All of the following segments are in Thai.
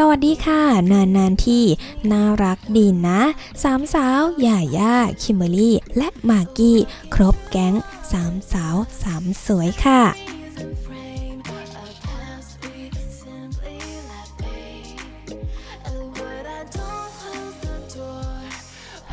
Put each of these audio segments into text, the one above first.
สวัสดีค่ะ นานนานที่น่ารักดีนะ สามสาวหย่าย่า คิมเบอรี่ และมากกี้ ครบแก๊งสามสาวสามสวยค่ะ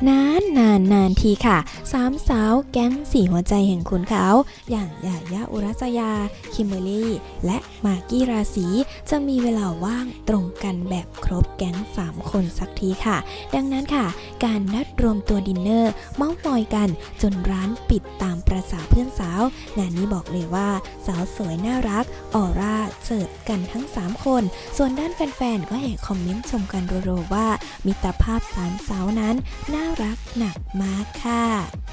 นานนานนานทีค่ะสามสาวแก๊งสี่หัวใจแห่งคุณเขา อย่างยายาอุรัสยา คิมเบอรี่ และมากกี้ราศีจะมีเวลาว่างตรงกันแบบครบแก๊ง3คนสักทีค่ะ ดังนั้นค่ะ การนัดรวมตัวดินเนอร์ เมาส์มอยกันจนร้านปิดตามประษาเพื่อนสาว งานนี้บอกเลยว่าสาวสวยน่ารักออร่าเจิดกันทั้ง 3 คน ส่วนด้านแฟนๆก็แห่คอมเมนต์ชมกันรัวๆว่ามิตรภาพสามสาวนั้นน่ารักหนักมากค่ะ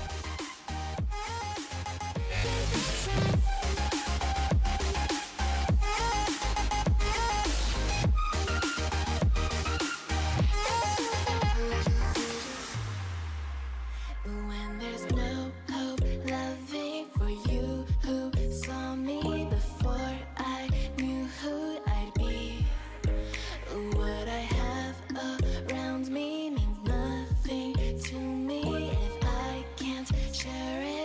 chance. Share it.